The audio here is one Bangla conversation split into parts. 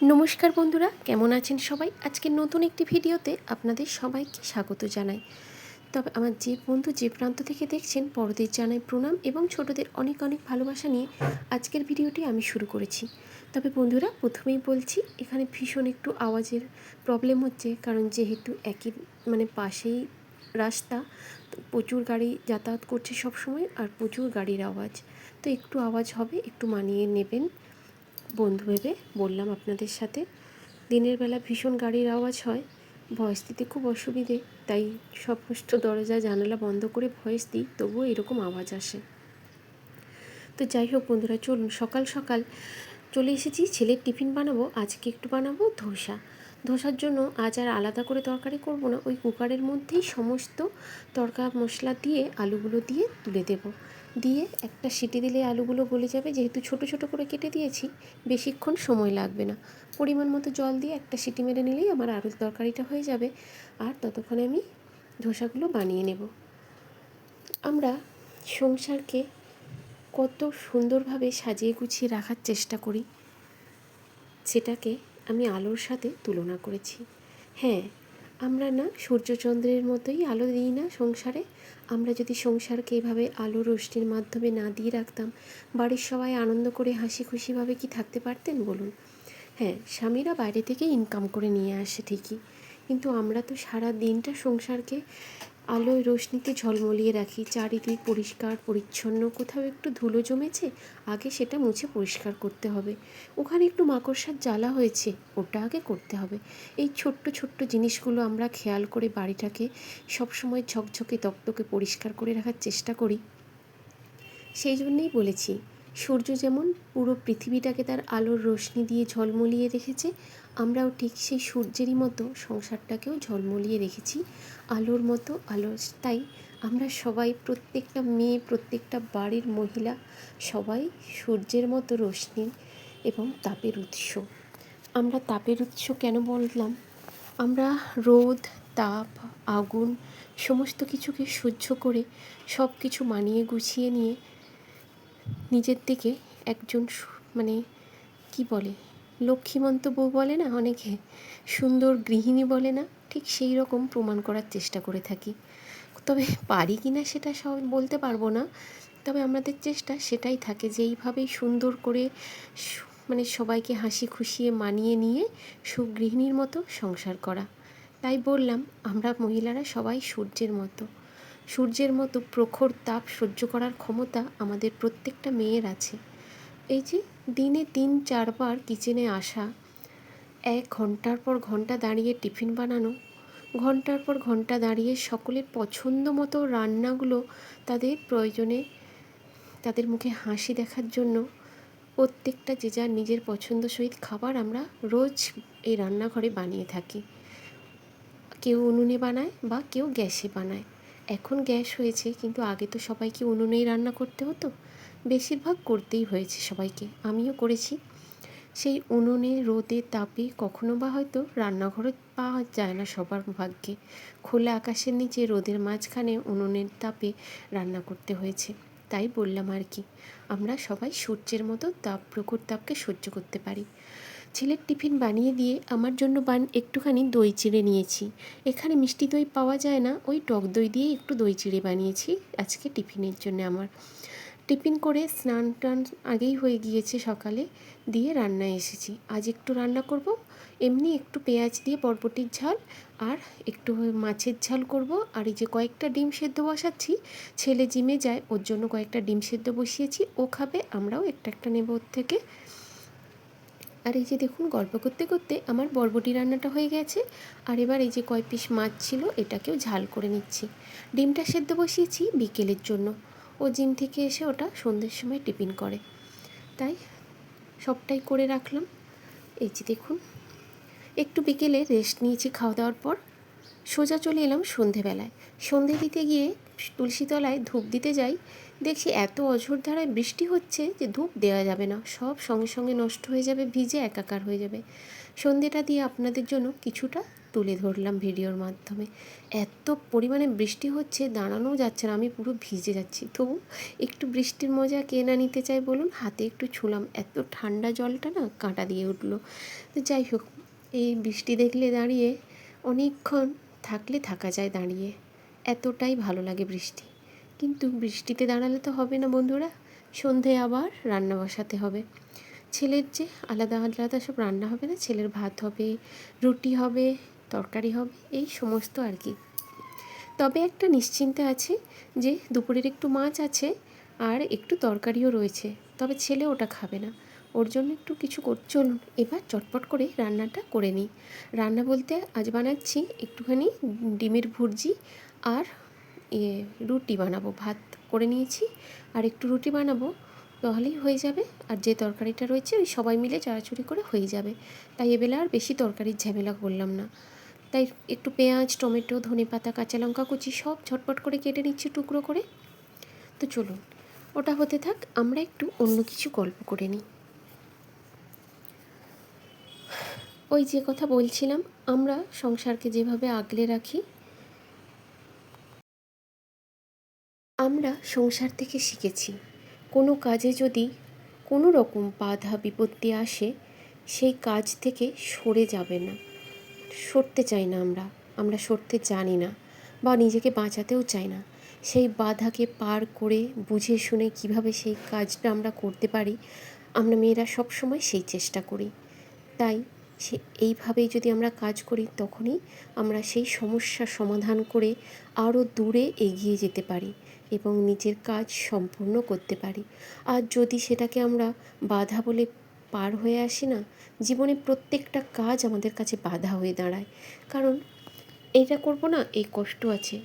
নমস্কার বন্ধুরা, কেমন আছেন সবাই? আজকে নতুন একটি ভিডিওতে আপনাদের সবাইকে স্বাগত জানাই। তবে আমার যে বন্ধু যে প্রান্ত থেকে দেখছেন, বড়দের জানাই প্রণাম এবং ছোটদের অনেক অনেক ভালোবাসা নিয়ে আজকের ভিডিওটি আমি শুরু করেছি। তবে বন্ধুরা, প্রথমেই বলছি, এখানে ভীষণ একটু আওয়াজের প্রবলেম হচ্ছে, কারণ যেহেতু একই মানে পাশেই রাস্তা প্রচুর গাড়ি যাতায়াত করছে সব সময় আর প্রচুর গাড়ির আওয়াজ। তো একটু আওয়াজ হবে, একটু মানিয়ে নেবেন। বন্ধু ভেবে বললাম আপনাদের সাথে। দিনের বেলা ভীষণ গাড়ির আওয়াজ হয়, ভয়েস দিতে খুব অসুবিধে, তাই সমস্ত দরজা জানালা বন্ধ করে ভয়েস দিই, তবুও এরকম আওয়াজ আসে। তো যাই হোক বন্ধুরা, চলুন সকাল সকাল চলে এসেছি, ছেলের টিফিন বানাবো, আজকে একটু বানাবো ধোসা। ধোসার জন্য আজ আর আলাদা করে তরকারি করব না। ওই কুকারের মধ্যেই সমস্ত তরকা মশলা দিয়ে আলুগুলো দিয়ে তুলে দেব। দিয়ে একটা সিটি দিলে আলুগুলো গলে যাবে। যেহেতু ছোট ছোট করে কেটে দিয়েছি, বেশিক্ষণ সময় লাগবে না। পরিমাণ মতো জল দিয়ে একটা সিটি মেরে নিলেই আমার আলুর তরকারিটা হয়ে যাবে। আর ততক্ষণে আমি ধোসাগুলো বানিয়ে নেব। আমরা সংসারকে কত সুন্দরভাবে সাজিয়ে গুছিয়ে রাখার চেষ্টা করি। সেটাকে আমি আলোর সাথে তুলনা করেছি। হ্যাঁ আমরা না সূর্যচন্দ্রের মতোই আলো দিই না সংসারে। আমরা যদি সংসারকে এভাবে আলো রোষ্টির মাধ্যমে না দিয়ে রাখতাম, বাড়ির সবাই আনন্দ করে হাসি খুশিভাবে কি থাকতে পারতেন বলুন? হ্যাঁ স্বামীরা বাইরে থেকে ইনকাম করে নিয়ে আসে ঠিকই। কিন্তু আমরা তো সারা দিনটা সংসারকে আলোয় রোশনিতে ঝলমলিয়ে রাখি। চারিদিক পরিষ্কার, পরিচ্ছন্ন, কোথাও একটু ধুলো জমেছে, আগে সেটা মুছে পরিষ্কার করতে হবে। ওখানে একটু মাকড়সার জ্বালা হয়েছে, ওটা আগে করতে হবে। এই ছোট্ট ছোট্ট জিনিসগুলো আমরা খেয়াল করে বাড়িটাকে সবসময় ঝকঝকে, তকতকে পরিষ্কার করে রাখার চেষ্টা করি। সেই জন্যেই বলেছি সূর্য যেমন পুরো পৃথিবীটাকে তার আলোর রোশনি দিয়ে ঝলমলিয়ে রেখেছে, আমরাও ঠিক সেই সূর্যেরই মতো সংসারটাকেও ঝলমলিয়ে রেখেছি, আলোর মতো আলো তাই আমরা সবাই প্রত্যেকটা মেয়ে, প্রত্যেকটা বাড়ির মহিলা সবাই সূর্যের মতো রোশনি এবং তাপের উৎস। আমরা তাপের উৎস কেন বললাম? আমরা রোদ, তাপ, আগুন, সমস্ত কিছুকে সহ্য করে সব কিছু মানিয়ে গুছিয়ে নিয়ে নিজের দিকে একজন মানে কি বলে, লক্ষ্মীমন্ত বউ বলে না অনেকে, সুন্দর গৃহিণী বলে না, ঠিক সেই রকম প্রমাণ করার চেষ্টা করে থাকি। তবে পারি কি না সেটা সব বলতে পারব না, তবে আমাদের চেষ্টা সেটাই থাকে যে এইভাবেই সুন্দর করে মানে সবাইকে হাসি খুশিয়ে মানিয়ে নিয়ে সুগৃহিণীর মতো সংসার করা। তাই বললাম, আমরা মহিলারা সবাই সূর্যের মতো। সূর্যের মতো প্রখর তাপ সহ্য করার ক্ষমতা আমাদের প্রত্যেকটা মেয়ের আছে। এই যে দিনে তিন, চারবার কিচেনে আসা, এক ঘণ্টার পর ঘণ্টা দাঁড়িয়ে টিফিন বানানো, ঘণ্টার পর ঘণ্টা দাঁড়িয়ে সকলের পছন্দ মতো রান্নাগুলো তাদের প্রয়োজনে, তাদের মুখে হাসি দেখার জন্য প্রত্যেকটা যে যার নিজের পছন্দ সহিত খাবার আমরা রোজ এই রান্নাঘরে বানিয়ে থাকি। কেউ উনুনে বানায় বা কেউ গ্যাসে বানায়। এখন গ্যাস হয়েছে, কিন্তু আগে তো সবাইকে উনুনেই রান্না করতে হতো। বেশিরভাগ করতেই হয়েছে সবাইকে, আমিও করেছি। সেই উনুনে, রোদে, তাপে কখনো বা হয়তো রান্নাঘরে পাওয়া যায় না সবার ভাগ্যে। খোলা আকাশের নিচে, রোদের মাঝখানে উনুনের তাপে রান্না করতে হয়েছে। তাই বললাম আর কি, আমরা সবাই সূর্যের মতো তাপ, প্রখর তাপকে সহ্য করতে পারি। ছেলের টিফিন বানিয়ে দিয়ে আমার জন্য বান একটুখানি দই চিড়ে নিয়েছি। এখানে মিষ্টি দই পাওয়া যায় না, ওই টক দই দিয়ে একটু দই চিড়ে বানিয়েছি আজকে টিফিনের জন্য আমার। টিফিন করে স্নান টান আগেই হয়ে গিয়েছে সকালে, দিয়ে রান্নায় এসেছি। আজ একটু রান্না করব, এমনি একটু পেঁয়াজ দিয়ে বরবটির ঝাল, আর একটু মাছের ঝাল করব। আর এই যে কয়েকটা ডিম সেদ্ধ বসাচ্ছি, ছেলে জিমে যায়, ওর জন্য কয়েকটা ডিম সেদ্ধ বসিয়েছি, ও খাবে, আমরাও একটা একটা নেব ওর থেকে। আর এই যে দেখুন, গল্প করতে করতে আমার বরবটি রান্নাটা হয়ে গেছে। আর এবার এই যে কয় পিস মাছ ছিল, এটাকেও ঝাল করে নিচ্ছি। ডিমটা সেদ্ধ বসিয়েছি বিকেলের জন্য। ও জিম থেকে এসে ওটা সন্ধ্যের সময় টিফিন করে। তাই সবটাই করে রাখলাম। এই যে দেখুন, একটু বিকেলে রেস্ট নিয়েছি খাওয়া দাওয়ার পর। সোজা চলে এলাম সন্ধেবেলায়। সন্ধে দিতে গিয়ে তুলসীতলায় ধূপ দিতে যাই দেখছি এত অঝোর ধারায় বৃষ্টি হচ্ছে যে ধূপ দেওয়া যাবে না। সব সঙ্গে সঙ্গে নষ্ট হয়ে যাবে, ভিজে একাকার হয়ে যাবে। সন্ধেটা দিয়ে আপনাদের জন্য কিছুটা তুলে ধরলাম ভিডিওর মাধ্যমে। এত পরিমাণে বৃষ্টি হচ্ছে, দাঁড়ানোও যাচ্ছে না, আমি পুরো ভিজে যাচ্ছি। তবু একটু বৃষ্টির মজা কে না নিতে চাই বলুন, হাতে একটু ছুলাম। এত ঠান্ডা জলটা না কাঁটা দিয়ে উঠল। তো যাই হোক, এই বৃষ্টি দেখলে দাঁড়িয়ে, অনেকক্ষণ থাকলে থাকা যায় দাঁড়িয়ে। এতটাই ভালো লাগে বৃষ্টি। কিন্তু বৃষ্টিতে দাঁড়ালে তো হবে না বন্ধুরা। সন্ধে আবার রান্না বসাতে হবে। ছেলের যে আলাদা আলাদা সব রান্না হবে না, ছেলের ভাত হবে, রুটি হবে, তরকারি হবে, এই সমস্ত আর কি। তবে একটা নিশ্চিন্তে আছে যে দুপুরের একটু মাছ আছে আর একটু তরকারিও রয়েছে, তবে ছেলে ওটা খাবে না। ওর জন্য একটু কিছু কর চলুন এবার চটপট করে রান্নাটা করে নিই। রান্না বলতে আজ বানাচ্ছি একটুখানি ডিমের ভুর্জি আর ইয়ে রুটি বানাবো, ভাত করে নিয়েছি। আর একটু রুটি বানাবো, তাহলেই হয়ে যাবে। আর যে তরকারিটা রয়েছে, ওই সবাই মিলে চাড়াচুড়ি করে হয়ে যাবে। তাই এবেলা আর বেশি তরকারির ঝামেলা করলাম না। তাই একটু পেঁয়াজ, টমেটো, ধনে পাতা, কাঁচা লঙ্কা কুচি সব ঝটপট করে কেটে নিচ্ছি টুকরো করে। তো চলুন, ওটা হতে থাক, আমরা একটু অন্য কিছু গল্প করে নিই। ওই যে কথা বলছিলাম, আমরা সংসারকে যেভাবে আগলে রাখি আমরা সংসার থেকে শিখেছি। কোনো কাজে যদি কোনো রকম বাধা বিপত্তি আসে, সেই কাজ থেকে সরে যাবে না। সরতে চাই না আমরা। আমরা সরতে জানি না বা নিজেকে বাঁচাতেও চাই না। সেই বাধাকে পার করে বুঝে শুনে কীভাবে সেই কাজটা আমরা করতে পারি, আমরা মেয়েরা সব সময় সেই চেষ্টা করি। তাই সে এইভাবেই যদি আমরা কাজ করি, তখনই আমরা সেই সমস্যার সমাধান করে আরও দূরে এগিয়ে যেতে পারি। এবং নিজের কাজ সম্পূর্ণ করতে পারি। আর যদি সেটাকে আমরা বাধা বলে পার হয়ে আসি না, জীবনে প্রত্যেকটা কাজ আমাদের কাছে বাধা হয়ে দাঁড়ায়। কারণ এটা করব না, এই কষ্ট আছে,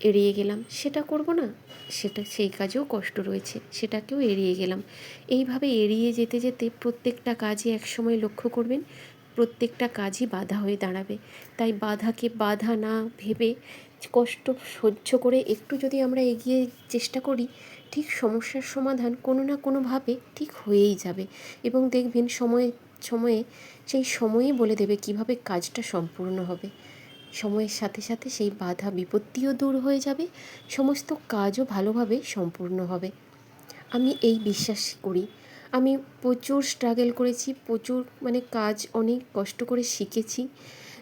এড়িয়ে গেলাম, সেটা করব না, সেটা, সেই কাজেও কষ্ট রয়েছে, সেটাকেও এড়িয়ে গেলাম। এইভাবে এড়িয়ে যেতে যেতে প্রত্যেকটা কাজে একসময় লক্ষ্য করবেন, প্রত্যেকটা কাজই বাধা হয়ে দাঁড়াবে। তাই বাধাকে বাধা না ভেবে কষ্ট সহ্য করে একটু যদি আমরা এগিয়ে চেষ্টা করি, ঠিক সমস্যার সমাধান কোনো না কোনোভাবে ঠিক হয়েই যাবে। এবং দেখবেন সময়ে সময়ে, সেই সময়ই বলে দেবে কীভাবে কাজটা সম্পূর্ণ হবে। সময়ের সাথে সাথে সেই বাধা বিপত্তিও দূর হয়ে যাবে, সমস্ত কাজও ভালোভাবে সম্পূর্ণ হবে। আমি এই বিশ্বাস করি। আমি প্রচুর স্ট্রাগল করেছি, প্রচুর মানে কাজ অনেক কষ্ট করে শিখেছি।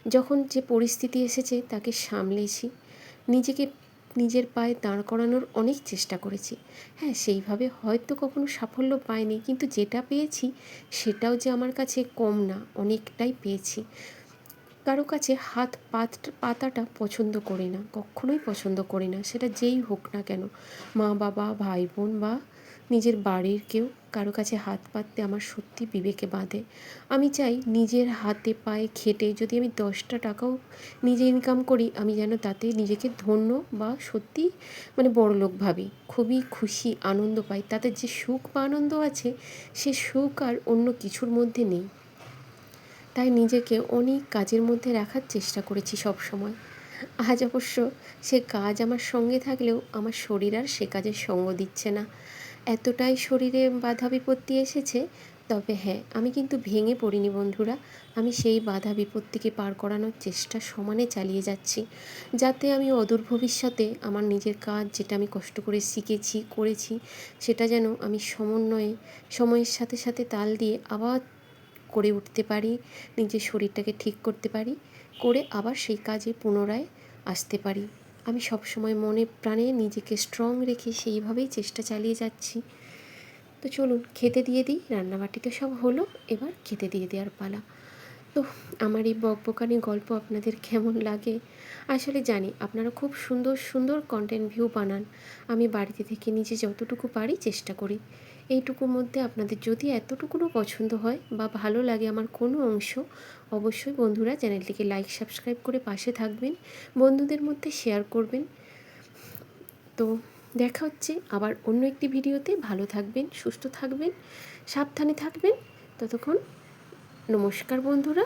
যখন যে পরিস্থিতি এসেছে তাকে সামলেছি। নিজেকে নিজের পায়ে দাঁড় করানোর অনেক চেষ্টা করেছি। হ্যাঁ সেইভাবে হয়তো কখনো সাফল্য পাইনি, কিন্তু যেটা পেয়েছি সেটাও যে আমার কাছে কম না, অনেকটাই পেয়েছি। কারও কাছে হাত পাত, পাতাটা পছন্দ করি না, কখনোই পছন্দ করি না, সেটা যেই হোক না কেন। মা বাবা ভাই বোন বা নিজের বাড়ির কেউ কারও কাছে হাত পাততে আমার সত্যি বিবেকে বাঁধে। আমি চাই নিজের হাতে পায়ে খেটে যদি আমি দশটা টাকাও নিজে ইনকাম করি, আমি যেন তাতে নিজেকে ধন্য বা সত্যি মানে বড়লোক ভাবি। খুবই খুশি, আনন্দ পাই। তাতে যে সুখ বা আনন্দ আছে, সে সুখ আর অন্য কিছুর মধ্যে নেই। তাই নিজেকে অনেক কাজের মধ্যে রাখার চেষ্টা করেছি সব সময় আজ অবশ্য সে কাজ আমার সঙ্গে থাকলেও আমার শরীর আর সে কাজের সঙ্গ দিচ্ছে না। এতটাই শরীরে বাধা বিপত্তি এসেছে? তবে হ্যাঁ আমি কিন্তু ভেঙে পড়িনি বন্ধুরা। আমি সেই বাধা বিপত্তিকে পার করানোর চেষ্টা সমানে চালিয়ে যাচ্ছি। যাতে আমি অদূর ভবিষ্যতে আমার নিজের কাজ যেটা আমি কষ্ট করে শিখেছি, করেছি, সেটা যেন আমি সমন্বয়ে, সময়ের সাথে সাথে তাল দিয়ে আবার করে উঠতে পারি, নিজের শরীরটাকে ঠিক করতে পারি, করে আবার সেই কাজে পুনরায় আসতে পারি। আমি সব সময় মনে প্রাণে নিজেকে স্ট্রং রেখে সেইভাবেই চেষ্টা চালিয়ে যাচ্ছি। তো চলুন, খেতে দিয়ে দিই রান্নাবাটিতে সব হলো, এবার খেতে দিয়ে দেওয়ার পালা। তো আমার এই বকবকানি গল্প আপনাদের কেমন লাগে? আসলে জানি, আপনারা খুব সুন্দর সুন্দর কন্টেন্ট ভিউ বানান। আমি বাড়িতে থেকে নিজে যতটুকু পারি চেষ্টা করি। এইটুকুর মধ্যে আপনাদের যদি এতটুকুনও পছন্দ হয় বা ভালো লাগে আমার কোনো অংশ, অবশ্যই বন্ধুরা চ্যানেলটিকে লাইক সাবস্ক্রাইব করে পাশে থাকবেন, বন্ধুদের মধ্যে শেয়ার করবেন। তো দেখা হচ্ছে আবার অন্য একটি ভিডিওতে। ভালো থাকবেন, সুস্থ থাকবেন, সাবধানে থাকবেন। ততক্ষণ নমস্কার বন্ধুরা।